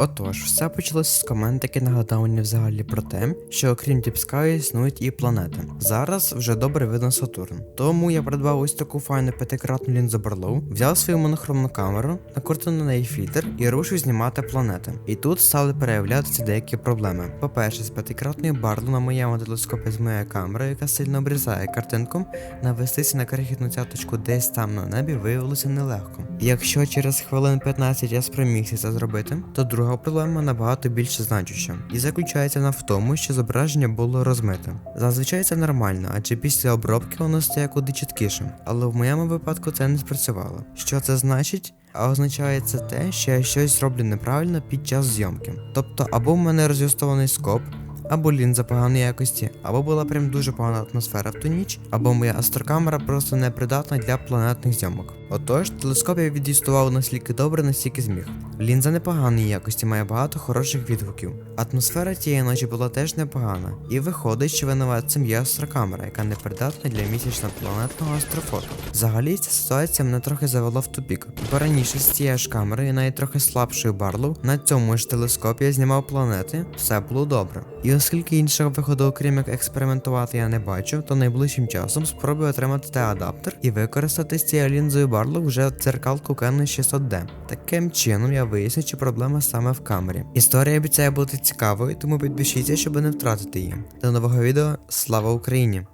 Отож, все почалося з комент, який нагадав мені взагалі про те, що окрім Тіпскаю існують і планети. Зараз вже добре видно Сатурн. Тому я придбав ось таку файну п'ятикратну лінзу Барлоу, взяв свою монохромну камеру, накрутив на неї фільтр і рушив знімати планети. І тут стали проявлятися деякі проблеми. По-перше, з п'ятикратною Барлоу на моєму телескопі з моєю камерою, яка сильно обрізає картинку, навестися на крихітну цяточку десь там на небі виявилося нелегко. Якщо через хвилин 15 я спромігся це зробити, то друга проблема набагато більш значуща, і заключається вона в тому, що зображення було розмите. Зазвичай це нормально, адже після обробки воно стає куди чіткішим, але в моєму випадку це не спрацювало. Що це значить? А означає це те, що я щось роблю неправильно під час зйомки. Тобто, або в мене роз'ясований скоп, або лінза поганої якості, або була прям дуже погана атмосфера в ту ніч, або моя астрокамера просто непридатна для планетних зйомок. Отож, телескоп я від'юстував настільки добре, настільки зміг. Лінза непоганої якості має багато хороших відгуків. Атмосфера тієї ночі була теж непогана, і виходить, що винуватцем є астрокамера, яка не придатна для місячно-планетного астрофото. Взагалі ця ситуація мене трохи завела в тупік, бо раніше з цією ж камерою, навіть трохи слабшою Барлоу, на цьому ж телескопі я знімав планети, все було добре. І оскільки іншого виходу, окрім як експериментувати, я не бачу, то найближчим часом спробую отримати те адаптер і використати з цією лінзою Барлок вже дзеркалку Canon 600D. Таким чином я виясню, чи проблема саме в камері. Історія обіцяє бути цікавою, тому підпишіться, щоб не втратити її. До нового відео. Слава Україні!